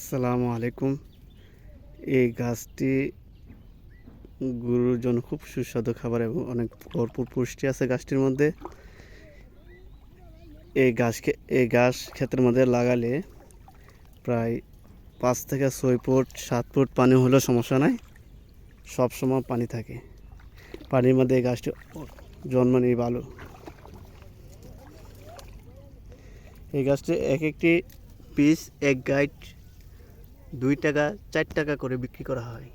আসসালামু আলাইকুম। এই গাছটি গরুর জন্য খুব সুস্বাদু খাবার এবং অনেক ভরপুর পুষ্টি আছে গাছটির মধ্যে। এই গাছ এই গাছ ক্ষেতের মধ্যে লাগালে প্রায় পাঁচ থেকে ছয় ফুট, সাত ফুট পানি হলেও সমস্যা নাই। সবসময় পানি থাকে। পানির মধ্যে এই গাছটি জন্ম নেই ভালো। এই গাছটি এক একটি পিস, এক গাইড দুই টাকা, চার টাকা করে বিক্রি করা হয়।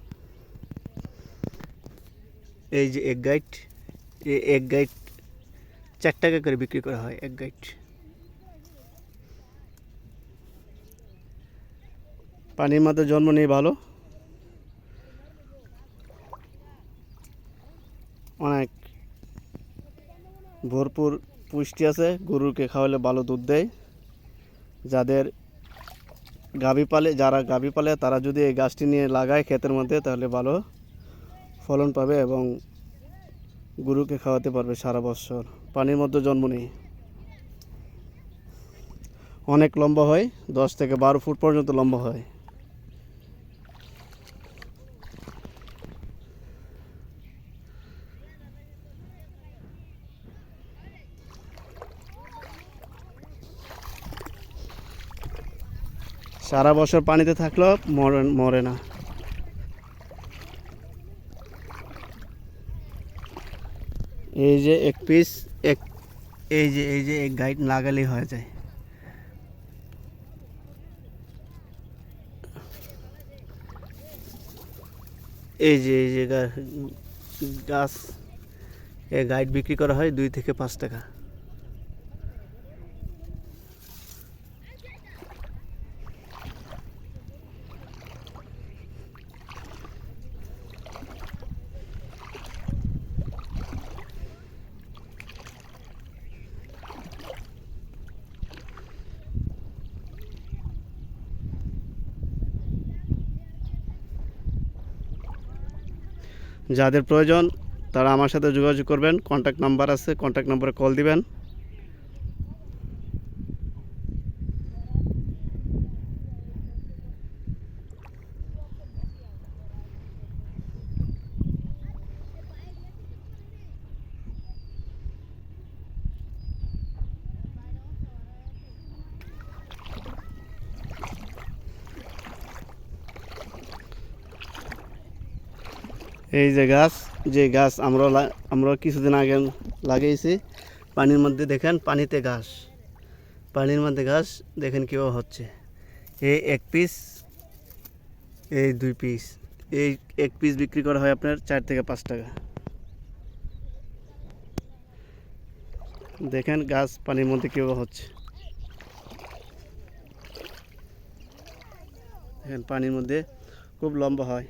এই যে এক এই এক গাইড চার টাকা করে বিক্রি করা হয় এক গাইড পানির মধ্যে জন্ম নেই ভালো। অনেক ভরপুর পুষ্টি আছে, গরুকে খাওয়ালে ভালো দুধ দেয়। যাদের গাভী পালে, যারা গাভী পালে, তারা যদি এই গাছটি নিয়ে লাগায় ক্ষেতের মধ্যে, তাহলে ভালো ফলন পাবে এবং গরুকে খাওয়াতে পারবে সারা বছর। পানির মধ্যে জন্ম নেই। অনেক লম্বা হয়, দশ থেকে বারো ফুট পর্যন্ত লম্বা হয়। সারা বছর পানিতে থাকলেও মরে মরে না। এই যে এক পিস এক এই যে এই যে এক গাইড লাগালেই হয়ে যায়। এই যে এই যে গাছ এই গাইড বিক্রি করা হয় দুই থেকে পাঁচ টাকা। যাদের প্রয়োজন তারা আমার সাথে যোগাযোগ করবেন। কন্ট্যাক্ট নাম্বার আছে কন্ট্যাক্ট নাম্বারে কল দিবেন। এই যে গাছ যে গাছ আমরা আমরা কিছুদিন আগে লাগিয়েছি, পানির মধ্যে দেখেন পানিতে ঘাস। পানির মধ্যে ঘাস, দেখেন কীভাবে হচ্ছে। এই এক পিস এই দুই পিস এই এক পিস বিক্রি করা হয় আপনার চার থেকে পাঁচ টাকা। দেখেন গাছ পানির মধ্যে কীভাবে হচ্ছে। দেখেন পানির মধ্যে খুব লম্বা হয়।